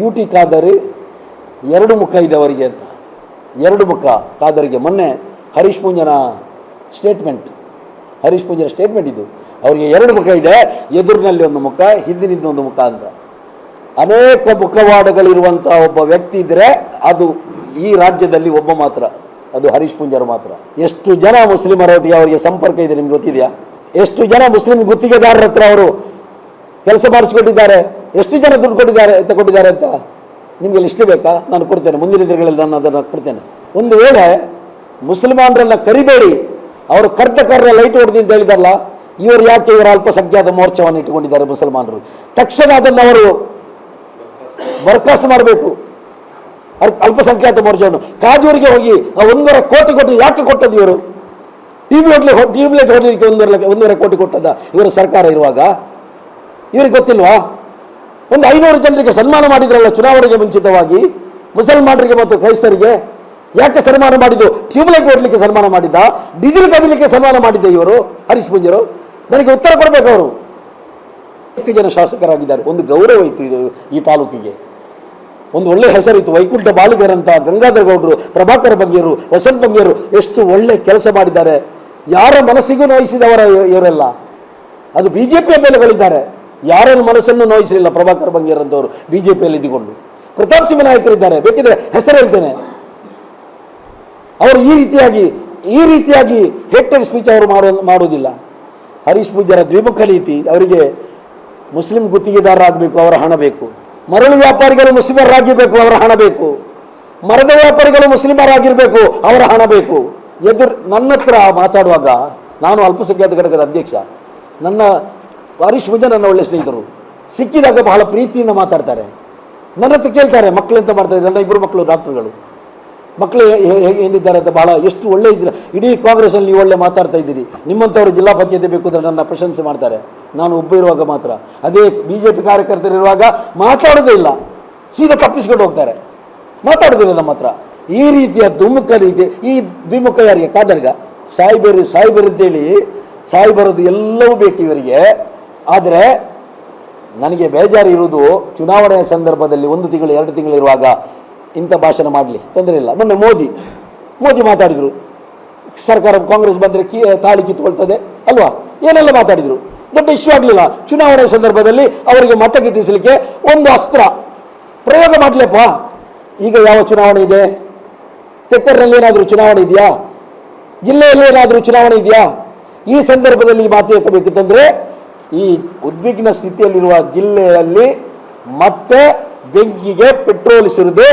U T Khader ಎರಡು ಮುಖ ಇದೆ ಅವರಿಗೆ ಅಂತ. ಎರಡು ಮುಖ ಕಾದರಿಗೆ. ಮೊನ್ನೆ ಹರೀಶ್ ಪೂಂಜನ ಸ್ಟೇಟ್ಮೆಂಟ್ ಹರೀಶ್ ಪೂಂಜನ ಸ್ಟೇಟ್ಮೆಂಟ್ ಇದು. ಅವರಿಗೆ ಎರಡು ಮುಖ ಇದೆ, ಎದುರಿನಲ್ಲಿ ಒಂದು ಮುಖ, ಹಿಂದಿನಿಂದ ಒಂದು ಮುಖ ಅಂತ. ಅನೇಕ ಮುಖವಾಡಗಳಿರುವಂಥ ಒಬ್ಬ ವ್ಯಕ್ತಿ ಇದ್ದರೆ ಅದು ಈ ರಾಜ್ಯದಲ್ಲಿ ಒಬ್ಬ ಮಾತ್ರ, ಅದು ಹರೀಶ್ ಪೂಂಜರು ಮಾತ್ರ. ಎಷ್ಟು ಜನ ಮುಸ್ಲಿಮರೊಟ್ಟಿಗೆ ಅವರಿಗೆ ಸಂಪರ್ಕ ಇದೆ ನಿಮ್ಗೆ ಗೊತ್ತಿದೆಯಾ? ಎಷ್ಟು ಜನ ಮುಸ್ಲಿಂ ಗುತ್ತಿಗೆದಾರರ ಹತ್ರ ಅವರು ಕೆಲಸ ಮಾಡಿಸ್ಕೊಟ್ಟಿದ್ದಾರೆ ಎಷ್ಟು ಜನ ದುಡ್ಡು ಕೊಟ್ಟಿದ್ದಾರೆ, ತಗೊಂಡಿದ್ದಾರೆ ಅಂತ ನಿಮಗೆ ಲಿಸ್ಟ್ ಬೇಕಾ? ನಾನು ಕೊಡ್ತೇನೆ. ಮುಂದಿನ ದಿನಗಳಲ್ಲಿ ನಾನು ಅದನ್ನು ಕೊಡ್ತೇನೆ. ಒಂದು ವೇಳೆ ಮುಸಲ್ಮಾನರೆಲ್ಲ ಕರಿಬೇಡಿ, ಅವರು ಕರ್ದ ಲೈಟ್ ಹೊಡೆದಿ ಅಂತ ಹೇಳಿದಾರಲ್ಲ, ಇವರು ಯಾಕೆ ಇವರ ಅಲ್ಪಸಂಖ್ಯಾತ ಮೋರ್ಚಾವನ್ನು ಇಟ್ಟುಕೊಂಡಿದ್ದಾರೆ ಮುಸಲ್ಮಾನರು? ತಕ್ಷಣ ಅದನ್ನು ಅವರು ಬರ್ಖಾಸ್ತು ಮಾಡಬೇಕು. ಅಲ್- ಅಲ್ಪಸಂಖ್ಯಾತ ಮೋರ್ಚಾವನ್ನು. ಕಾಜೂರಿಗೆ ಹೋಗಿ ಒಂದೂವರೆ ಕೋಟಿ ಕೊಟ್ಟು ಯಾಕೆ ಕೊಟ್ಟದ್ದು ಇವರು? ಟಿವಿ ಹೋಟ್ಲಿ ಟ್ಯೂಬ್ಲೈಟ್ ಹೊಡಲಿಕ್ಕೆ ಒಂದೂವರೆ ಒಂದೂವರೆ ಕೋಟಿ ಕೊಟ್ಟದ ಇವರು ಸರ್ಕಾರ ಇರುವಾಗ? ಇವ್ರಿಗೆ ಗೊತ್ತಿಲ್ವಾ? ಒಂದು ಐನೂರು ಜನರಿಗೆ ಸನ್ಮಾನ ಮಾಡಿದ್ರಲ್ಲ ಚುನಾವಣೆಗೆ ಮುಂಚಿತವಾಗಿ, ಮುಸಲ್ಮಾನರಿಗೆ ಮತ್ತು ಕ್ರೈಸ್ತರಿಗೆ, ಯಾಕೆ ಸನ್ಮಾನ ಮಾಡಿದ್ದು? ಟ್ಯೂಬ್ಲೈಟ್ ಓಡಲಿಕ್ಕೆ ಸನ್ಮಾನ ಮಾಡಿದ್ದ? ಡೀಸೆಲ್ ಕದಲಿಕ್ಕೆ ಸನ್ಮಾನ ಮಾಡಿದ್ದ ಇವರು? ಹರೀಶ್ ಪುಂಜರು ನನಗೆ ಉತ್ತರ ಕೊಡಬೇಕು ಅವರು. ಅನೇಕ ಜನ ಶಾಸಕರಾಗಿದ್ದಾರೆ. ಒಂದು ಗೌರವ ಇತ್ತು ಇದು ಈ ತಾಲೂಕಿಗೆ. ಒಂದು ಒಳ್ಳೆ ಹೆಸರಿತ್ತು ವೈಕುಂಠ ಬಾಲಿಗರಂತ ಗಂಗಾಧರ ಗೌಡರು, ಪ್ರಭಾಕರ್ ಬಂಗಿಯರು ವಸಂತ ಬಂಗಿಯರು ಎಷ್ಟು ಒಳ್ಳೆ ಕೆಲಸ ಮಾಡಿದ್ದಾರೆ. ಯಾರ ಮನಸ್ಸಿಗೂ ನೋಯಿಸಿದವರ ಇವರೆಲ್ಲ. ಅದು ಬಿ ಜೆ ಪಿಯ ಬೆಲೆಗಳಿದ್ದಾರೆ ಯಾರನ್ನು ಮನಸ್ಸನ್ನು ನೋಯಿಸಲಿಲ್ಲ ಪ್ರಭಾಕರ್ ಬಂಗೇರಂತವರು ಬಿ ಜೆ ಪಿಯಲ್ಲಿ ಇದ್ದುಕೊಂಡು. ಪ್ರತಾಪ್ ಸಿಂಹ ನಾಯಕರಿದ್ದಾರೆ ಬೇಕಿದ್ರೆ ಹೆಸರು ಹೇಳ್ತೇನೆ. ಅವರು ಈ ರೀತಿಯಾಗಿ ಈ ರೀತಿಯಾಗಿ ಹೆಟ್ಟರ್ ಸ್ಪೀಚ್ ಅವರು ಮಾಡೋ, ಮಾಡುವುದಿಲ್ಲ. ಹರೀಶ್ ಪೂಜಾರ ದ್ವಿಮುಖ ನೀತಿ, ಅವರಿಗೆ ಮುಸ್ಲಿಂ ಗುತ್ತಿಗೆದಾರರಾಗಬೇಕು, ಅವರ ಹಣ ಬೇಕು ಮರಳು ವ್ಯಾಪಾರಿಗಳು ಮುಸ್ಲಿಮರಾಗಿರಬೇಕು, ಅವರ ಹಣ ಬೇಕು ಮರದ ವ್ಯಾಪಾರಿಗಳು ಮುಸ್ಲಿಮರಾಗಿರಬೇಕು, ಅವರ ಹಣ ಬೇಕು ಎದುರು, ನನ್ನ ಹತ್ರ ಮಾತಾಡುವಾಗ, ನಾನು ಅಲ್ಪಸಂಖ್ಯಾತ ಘಟಕದ ಅಧ್ಯಕ್ಷ. ನನ್ನ ಹರೀಶ್ ಮುಂಜಾ ನನ್ನ ಒಳ್ಳೆ ಸ್ನೇಹಿತರು. ಸಿಕ್ಕಿದಾಗ ಬಹಳ ಪ್ರೀತಿಯಿಂದ ಮಾತಾಡ್ತಾರೆ. ನನ್ನ ಹತ್ರ ಕೇಳ್ತಾರೆ ಮಕ್ಕಳೆಂತ ಮಾಡ್ತಾ ಇದ್ದಾರೆ? ಇಬ್ಬರು ಮಕ್ಕಳು ಡಾಕ್ಟ್ರುಗಳು. ಮಕ್ಕಳು ಹೇಗೆ ಏನಿದ್ದಾರೆ ಅಂತ ಬಹಳ ಎಷ್ಟು ಒಳ್ಳೆ ಇದ್ದೀರ ಇಡೀ ಕಾಂಗ್ರೆಸ್ಸಲ್ಲಿ ನೀವು ಒಳ್ಳೆ ಮಾತಾಡ್ತಾ ಇದ್ದೀರಿ. ನಿಮ್ಮಂಥವ್ರು ಜಿಲ್ಲಾ ಪಂಚಾಯತಿ ಬೇಕು ಅಂದರೆ ನನ್ನ ಪ್ರಶಂಸೆ ಮಾಡ್ತಾರೆ. ನಾನು ಒಬ್ಬ ಇರುವಾಗ ಮಾತ್ರ. ಅದೇ ಬಿ ಜೆ ಪಿ ಕಾರ್ಯಕರ್ತರಿರುವಾಗ ಮಾತಾಡೋದೇ ಇಲ್ಲ. ಸೀದಾ ತಪ್ಪಿಸ್ಕೊಂಡು ಹೋಗ್ತಾರೆ. ಮಾತಾಡೋದಿಲ್ಲ ನಮ್ಮ ಹತ್ರ. ಈ ರೀತಿಯ ದುಮುಖ ರೀತಿ, ಈ ದ್ವಿಮುಖ ಯಾರಿಗೆ? ಕಾದರ್ಗ. ಸಾಯ್ಬೇರು ಸಾಯ್ಬೇರು ಅಂತೇಳಿ, ಸಾಯಿ ಎಲ್ಲವೂ ಬೇಕು ಇವರಿಗೆ. ಆದರೆ ನನಗೆ ಬೇಜಾರು ಇರುವುದು ಚುನಾವಣೆಯ ಸಂದರ್ಭದಲ್ಲಿ ಒಂದು ತಿಂಗಳು, ಎರಡು ತಿಂಗಳು ಇರುವಾಗ ಇಂಥ ಭಾಷಣ ಮಾಡಲಿ, ತೊಂದರೆ ಇಲ್ಲ. ಮೊನ್ನೆ ಮೋದಿ ಮೋದಿ ಮಾತಾಡಿದರು. ಸರ್ಕಾರ, ಕಾಂಗ್ರೆಸ್ ಬಂದರೆ ಕಿ, ತಾಳಿ ಕಿತ್ಕೊಳ್ತದೆ ಅಲ್ವಾ? ಏನೆಲ್ಲ ಮಾತಾಡಿದರು? ದೊಡ್ಡ ಇಶ್ಯೂ ಆಗಲಿಲ್ಲ. ಚುನಾವಣೆ ಸಂದರ್ಭದಲ್ಲಿ ಅವರಿಗೆ ಮತ ಗಿಟ್ಟಿಸಲಿಕ್ಕೆ ಒಂದು ಅಸ್ತ್ರ. ಪ್ರಯೋಗ ಮಾಡಲಪ್ಪ ಈಗ ಯಾವ ಚುನಾವಣೆ ಇದೆ? ತೆಕ್ಕರ್ನಲ್ಲಿ ಏನಾದರೂ ಚುನಾವಣೆ ಇದೆಯಾ? ಜಿಲ್ಲೆಯಲ್ಲಿ ಏನಾದರೂ ಚುನಾವಣೆ ಇದೆಯಾ? ಈ ಸಂದರ್ಭದಲ್ಲಿ ಈ ಮಾತು ಏಕಬೇಕಿತ್ತಂದರೆ ಈ ಉದ್ವಿಗ್ನ ಸ್ಥಿತಿಯಲ್ಲಿರುವ ಜಿಲ್ಲೆಯಲ್ಲಿ ಮತ್ತೆ ಬೆಂಕಿಗೆ ಪೆಟ್ರೋಲ್ ಸುರಿದು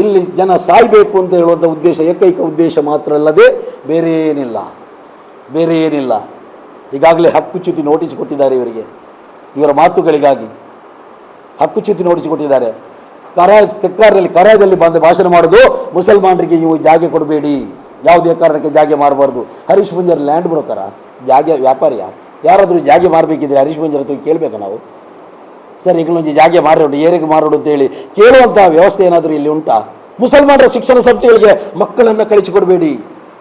ಇಲ್ಲಿ ಜನ ಸಾಯಬೇಕು ಅಂತ ಹೇಳುವಂಥ ಉದ್ದೇಶ, ಏಕೈಕ ಉದ್ದೇಶ ಮಾತ್ರ ಅಲ್ಲದೆ ಬೇರೆ ಏನಿಲ್ಲ. ಬೇರೆ ಏನಿಲ್ಲ. ಈಗಾಗಲೇ ಹಕ್ಕುಚ್ಯುತಿ ನೋಟಿಸ್ ಕೊಟ್ಟಿದ್ದಾರೆ ಇವರಿಗೆ. ಇವರ ಮಾತುಗಳಿಗಾಗಿ ಹಕ್ಕುಚ್ಯುತಿ ನೋಟಿಸ್ ಕೊಟ್ಟಿದ್ದಾರೆ. ಕರಾಯ ತೆಕ್ಕಾರದಲ್ಲಿ ಕರಾಯದಲ್ಲಿ ಬಂದು ಭಾಷಣ ಮಾಡೋದು ಮುಸಲ್ಮಾನರಿಗೆ ನೀವು ಜಾಗೆ ಕೊಡಬೇಡಿ. ಯಾವುದೇ ಕಾರಣಕ್ಕೆ ಜಾಗೆ ಮಾಡಬಾರ್ದು. ಹರೀಶ್ ಮುಂಜರ್ ಲ್ಯಾಂಡ್ ಬ್ರೋಕರ? ಜಾಗೆ ವ್ಯಾಪಾರಿಯ? ಯಾರಾದರೂ ಜಾಗೆ ಮಾರಬೇಕಿದ್ರೆ ಹರೀಶ್ ಮಂಜರ ಹತ್ರ ಕೇಳಬೇಕಾ ನಾವು? ಸರ್ ಈಗಲೊಂದು ಜಾಗೆ ಮಾರೋಡು ಏರಿಗೆ ಮಾರೋಡು ಅಂತೇಳಿ ಕೇಳುವಂಥ ವ್ಯವಸ್ಥೆ ಏನಾದರೂ ಇಲ್ಲಿ ಉಂಟಾ? ಮುಸಲ್ಮಾನರ ಶಿಕ್ಷಣ ಸಂಸ್ಥೆಗಳಿಗೆ ಮಕ್ಕಳನ್ನು ಕಳಿಸಿಕೊಡಬೇಡಿ,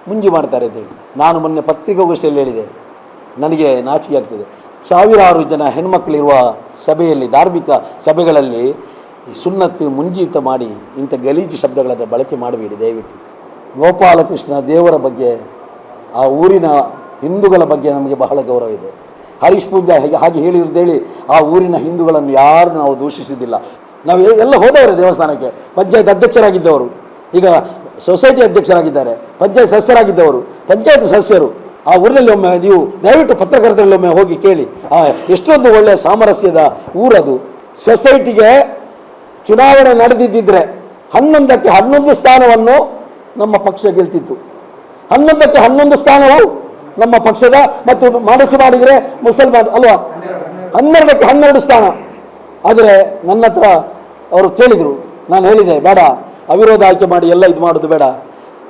ಮುಂಜಿ ಮಾಡ್ತಾರೆ ಅಂತೇಳಿ ನಾನು ಮೊನ್ನೆ ಪತ್ರಿಕಾಗೋಷ್ಠಿಯಲ್ಲಿ ಹೇಳಿದೆ. ನನಗೆ ನಾಚಿಕೆ ಆಗ್ತದೆ. ಸಾವಿರಾರು ಜನ ಹೆಣ್ಮಕ್ಕಳಿರುವ ಸಭೆಯಲ್ಲಿ, ಧಾರ್ಮಿಕ ಸಭೆಗಳಲ್ಲಿ ಸುನ್ನತ್ ಸುನ್ನತ್ತು ಮುಂಜೀತ ಮಾಡಿ ಇಂಥ ಗಲೀಜು ಶಬ್ದಗಳನ್ನು ಬಳಕೆ ಮಾಡಬೇಡಿ ದಯವಿಟ್ಟು. ಗೋಪಾಲಕೃಷ್ಣ ದೇವರ ಬಗ್ಗೆ ಆ ಊರಿನ ಹಿಂದೂಗಳ ಬಗ್ಗೆ ನಮಗೆ ಬಹಳ ಗೌರವ ಇದೆ. ಹರೀಶ್ ಪೂಜಾ ಹೇಗೆ ಹಾಗೆ ಹೇಳಿರೋದೇಳಿ ಆ ಊರಿನ ಹಿಂದೂಗಳನ್ನು ಯಾರು ನಾವು ದೂಷಿಸಿದ್ದಿಲ್ಲ ನಾವು ಎಲ್ಲ ಹೋದವರು ದೇವಸ್ಥಾನಕ್ಕೆ. ಪಂಚಾಯತ್ ಅಧ್ಯಕ್ಷರಾಗಿದ್ದವರು. ಈಗ ಸೊಸೈಟಿ ಅಧ್ಯಕ್ಷರಾಗಿದ್ದಾರೆ. ಪಂಚಾಯತ್ ಸದಸ್ಯರಾಗಿದ್ದವರು. ಪಂಚಾಯತ್ ಸದಸ್ಯರು. ಆ ಊರಿನಲ್ಲಿ ಒಮ್ಮೆ ನೀವು ದಯವಿಟ್ಟು ಪತ್ರಕರ್ತರಲ್ಲಿ ಒಮ್ಮೆ ಹೋಗಿ ಕೇಳಿ. ಆ, ಎಷ್ಟೊಂದು ಒಳ್ಳೆಯ ಸಾಮರಸ್ಯದ ಊರದು. ಸೊಸೈಟಿಗೆ ಚುನಾವಣೆ ನಡೆದಿದ್ದಿದ್ರೆ ಹನ್ನೊಂದಕ್ಕೆ ಹನ್ನೊಂದು ಸ್ಥಾನವನ್ನು ನಮ್ಮ ಪಕ್ಷ ಗೆಲ್ತಿತ್ತು. ಹನ್ನೊಂದಕ್ಕೆ ಹನ್ನೊಂದು ಸ್ಥಾನವು? ನಮ್ಮ ಪಕ್ಷದ ಮತ್ತು ಮನಸ್ಸು ಮಾಡಿದರೆ ಮುಸಲ್ಮಾನ್ ಅಲ್ವಾ? ಹನ್ನೆರಡಕ್ಕೆ ಹನ್ನೆರಡು ಸ್ಥಾನ. ಆದರೆ ನನ್ನ ಹತ್ರ ಅವರು ಕೇಳಿದರು, ನಾನು ಹೇಳಿದೆ, ಬೇಡ, ಅವಿರೋಧ ಆಯ್ಕೆ ಮಾಡಿ ಎಲ್ಲ ಇದು ಮಾಡೋದು ಬೇಡ.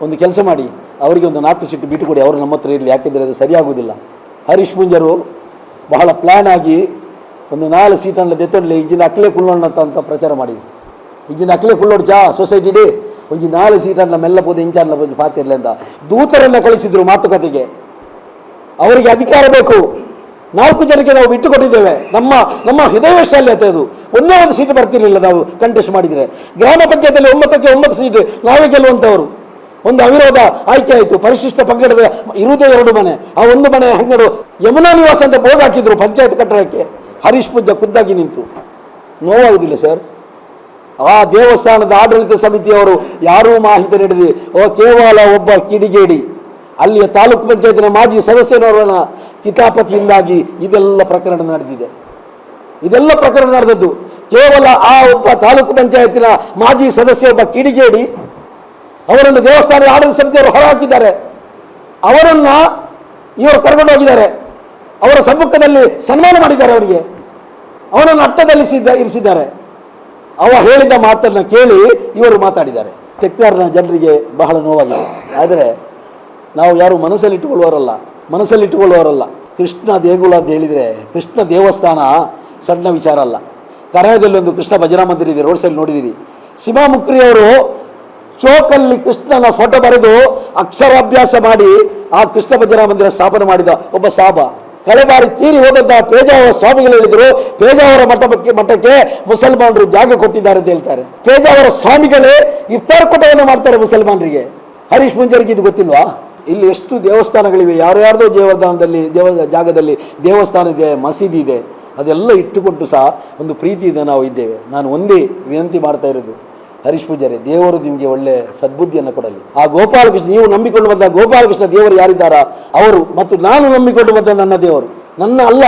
ಒಂದು ಕೆಲಸ ಮಾಡಿ, ಅವರಿಗೆ ಒಂದು ನಾಲ್ಕು ಸೀಟು ಬಿಟ್ಟು ಕೊಡಿ, ಅವರು ನಮ್ಮ ಹತ್ರ ಇರಲಿ, ಯಾಕೆಂದರೆ ಅದು ಸರಿಯಾಗುವುದಿಲ್ಲ ಹರೀಶ್ ಮುಂಜರು ಬಹಳ ಪ್ಲ್ಯಾನ್ ಆಗಿ ಒಂದು ನಾಲ್ಕು ಸೀಟನ್ನು ದೆತ್ತೊಡ್ಲಿ ಇಂಜಿನ ಅಕ್ಲೆ ಕುಳ್ಳೋಣ ಅಂತ ಪ್ರಚಾರ ಮಾಡಿ ಇಂಜಿನ ಅಕ್ಲೆ ಕುಳ್ಳೋಡು ಚಾ, ಸೊಸೈಟಿ ಡೇ, ಒಂಜಿ ನಾಲ್ಕು ಸೀಟನ್ನು ಮೆಲ್ಲ ಬೋದು ಇಂಚಾರ್ಲ ಬಂದು ಪಾತಿರ್ಲಿ ಅಂತ. ದೂತರನ್ನು ಕಳಿಸಿದ್ರು ಮಾತುಕತೆಗೆ. ಅವರಿಗೆ ಅಧಿಕಾರ ಬೇಕು. ನಾಲ್ಕು ಜನಕ್ಕೆ ನಾವು ಬಿಟ್ಟು ಕೊಟ್ಟಿದ್ದೇವೆ ನಮ್ಮ ನಮ್ಮ ಹೃದಯವಶಾಲ್ಯತೆ ಅದು. ಒಂದೇ ಒಂದು ಸೀಟ್ ಬರ್ತಿರಲಿಲ್ಲ ನಾವು ಕಂಟೆಸ್ಟ್ ಮಾಡಿದರೆ. ಗ್ರಾಮ ಪಂಚಾಯತಿಯಲ್ಲಿ ಒಂಬತ್ತಕ್ಕೆ ಒಂಬತ್ತು ಸೀಟ್ ನಾವೇ ಗೆಲ್ಲುವಂಥವರು. ಒಂದು ಅವಿರೋಧ ಆಯ್ಕೆ ಆಯಿತು. ಪರಿಶಿಷ್ಟ ಪಂಗಡದ ಇರುವುದೇ ಎರಡು ಮನೆ. ಆ ಒಂದು ಮನೆ ಹಂಗಡು ಯಮುನಾ ನಿವಾಸ ಅಂತ ಬೋರ್ಡ್ ಹಾಕಿದ್ರು ಪಂಚಾಯತ್ ಕಟ್ಟಡಕ್ಕೆ. ಹರೀಶ್ ಪೂಜಾ ಖುದ್ದಾಗಿ ನಿಂತು. ನೋವಾಗುವುದಿಲ್ಲ ಸರ್. ಆ ದೇವಸ್ಥಾನದ ಆಡಳಿತ ಸಮಿತಿಯವರು ಯಾರೂ ಮಾಹಿತಿ ನೀಡಿದೆ, ಓ ಕೇವಲ ಒಬ್ಬ ಕಿಡಿಗೇಡಿ. ಅಲ್ಲಿಯ ತಾಲೂಕು ಪಂಚಾಯತಿನ ಮಾಜಿ ಸದಸ್ಯನವರನ್ನ ಕಿತಾಪತಿಯಿಂದಾಗಿ ಇದೆಲ್ಲ ಪ್ರಕರಣ ನಡೆದಿದೆ. ಇದೆಲ್ಲ ಪ್ರಕರಣ ನಡೆದದ್ದು. ಕೇವಲ ಆ ಒಬ್ಬ ತಾಲೂಕು ಪಂಚಾಯತಿನ ಮಾಜಿ ಸದಸ್ಯ ಒಬ್ಬ ಕಿಡಿಗೇಡಿ ಅವರನ್ನು ದೇವಸ್ಥಾನದ ಆಡಳಿತ ಸಮಿತಿಯವರು ಹೊರಹಾಕಿದ್ದಾರೆ. ಅವರನ್ನು ಇವರು ಕರ್ಕೊಂಡು ಹೋಗಿದ್ದಾರೆ. ಅವರ ಸಮ್ಮುಖದಲ್ಲಿ ಸನ್ಮಾನ ಮಾಡಿದ್ದಾರೆ ಅವರಿಗೆ. ಅವನನ್ನು ಅಟ್ಟದಲ್ಲಿಸಿದ್ದ ಇರಿಸಿದ್ದಾರೆ. ಅವ ಹೇಳಿದ ಮಾತನ್ನು ಕೇಳಿ ಇವರು ಮಾತಾಡಿದ್ದಾರೆ. ತೆಕ್ಕಾರ್ನ ಜನರಿಗೆ ಬಹಳ ನೋವಾಗಿದೆ. ಆದರೆ ನಾವು ಯಾರು ಮನಸ್ಸಲ್ಲಿಟ್ಟುಕೊಳ್ಳುವವರಲ್ಲ ಮನಸ್ಸಲ್ಲಿಟ್ಟುಕೊಳ್ಳುವವರಲ್ಲ ಕೃಷ್ಣ ದೇಗುಲ ಅಂತ ಹೇಳಿದರೆ, ಕೃಷ್ಣ ದೇವಸ್ಥಾನ ಸಣ್ಣ ವಿಚಾರ ಅಲ್ಲ. ಕರಹದಲ್ಲೊಂದು ಕೃಷ್ಣ ಭಜನಾ ಮಂದಿರ ಇದೆ ರೋಡ್ ಸೈಡ್ ನೋಡಿದ್ದೀರಿ ಸಿಮಾ ಮುಕ್ರಿಯವರು ಚೋಕಲ್ಲಿ ಕೃಷ್ಣನ ಫೋಟೋ ಬರೆದು ಅಕ್ಷರಾಭ್ಯಾಸ ಮಾಡಿ ಆ ಕೃಷ್ಣ ಭಜನಾ ಮಂದಿರ ಸ್ಥಾಪನೆ ಮಾಡಿದ ಒಬ್ಬ ಸಾಬ. ಕಳೆ ಬಾರಿ ತೀರಿ ಹೋದಂತಹ ಪೇಜಾವರ ಸ್ವಾಮಿಗಳು ಹೇಳಿದರು, ಪೇಜಾವರ ಮಠಕ್ಕೆ ಮಠಕ್ಕೆ ಮುಸಲ್ಮಾನರು ಜಾಗ ಕೊಟ್ಟಿದ್ದಾರೆ ಅಂತ ಹೇಳ್ತಾರೆ. ಪೇಜಾವರ ಸ್ವಾಮಿಗಳೇ ಇಫ್ತಾರ್ ಕೂಟವನ್ನು ಮಾಡ್ತಾರೆ ಮುಸಲ್ಮಾನರಿಗೆ. ಹರೀಶ್ ಮುಂಜರಿಗೆ ಇದು ಗೊತ್ತಿಲ್ವಾ? ಇಲ್ಲಿ ಎಷ್ಟು ದೇವಸ್ಥಾನಗಳಿವೆ? ಯಾರ್ಯಾರ್ದೋ ದೇವಸ್ಥಾನದಲ್ಲಿ, ದೇವ ಜಾಗದಲ್ಲಿ ದೇವಸ್ಥಾನ ಇದೆ, ಮಸೀದಿ ಇದೆ, ಅದೆಲ್ಲ ಇಟ್ಟುಕೊಂಡು ಸಹ ಒಂದು ಪ್ರೀತಿಯಿಂದ ನಾವು ಇದ್ದೇವೆ. ನಾನು ಒಂದೇ ವಿನಂತಿ ಮಾಡ್ತಾ ಇರೋದು, ಹರೀಶ್ ಪೂಜಾರಿ, ದೇವರು ನಿಮಗೆ ಒಳ್ಳೆ ಸದ್ಬುದ್ಧಿಯನ್ನು ಕೊಡಲಿ. ಆ ಗೋಪಾಲಕೃಷ್ಣ, ನೀವು ನಂಬಿಕೊಂಡು ಬಂದ ಗೋಪಾಲಕೃಷ್ಣ ದೇವರು ಯಾರಿದ್ದಾರಾ? ಅವರು ಮತ್ತು ನಾನು ನಂಬಿಕೊಂಡು ಬಂದ ನನ್ನ ದೇವರು, ನನ್ನ ಅಲ್ಲ.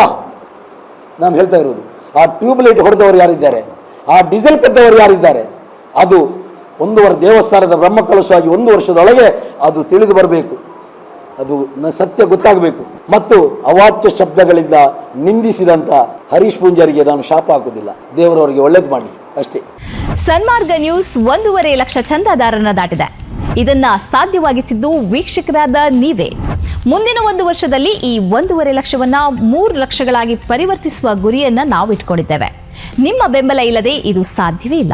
ನಾನು ಹೇಳ್ತಾ ಇರೋದು, ಆ ಟ್ಯೂಬ್ಲೈಟ್ ಹೊಡೆದವರು ಯಾರಿದ್ದಾರೆ? ಆ ಡೀಸೆಲ್ ಕದ್ದವರು ಯಾರಿದ್ದಾರೆ? ಅದು ಒಂದೂವರೆ ದೇವಸ್ಥಾನದ ಬ್ರಹ್ಮಕಲಶವಾಗಿ ಒಂದು ವರ್ಷದೊಳಗೆ ಅದು ತಿಳಿದು ಬರಬೇಕು. ಅದು ಸತ್ಯ ಗೊತ್ತಾಗಬೇಕು. ಮತ್ತು ಅವಾಚ್ಯ ಶಬ್ದಗಳಿಂದ ನಿಂದಿಸಿದಂಥ ಹರೀಶ್ ಪೂಂಜಾರಿಗೆ ನಾನು ಶಾಪ ಹಾಕುವುದಿಲ್ಲ. ದೇವರವರಿಗೆ ಒಳ್ಳೇದು ಮಾಡಲಿ. ಅಷ್ಟೇ. ಸನ್ಮಾರ್ಗ ನ್ಯೂಸ್ ಒಂದೂವರೆ ಲಕ್ಷ ಚಂದಾದಾರರನ್ನ ದಾಟಿದೆ. ಇದನ್ನ ಸಾಧ್ಯವಾಗಿಸಿದ್ದು ವೀಕ್ಷಕರಾದ ನೀವೇ. ಮುಂದಿನ ಒಂದು ವರ್ಷದಲ್ಲಿ ಈ ಒಂದೂವರೆ ಲಕ್ಷವನ್ನ ಮೂರು ಲಕ್ಷಗಳಾಗಿ ಪರಿವರ್ತಿಸುವ ಗುರಿಯನ್ನ ನಾವು ಇಟ್ಕೊಂಡಿದ್ದೇವೆ ನಿಮ್ಮ ಬೆಂಬಲ ಇಲ್ಲದೆ ಇದು ಸಾಧ್ಯವೇ ಇಲ್ಲ.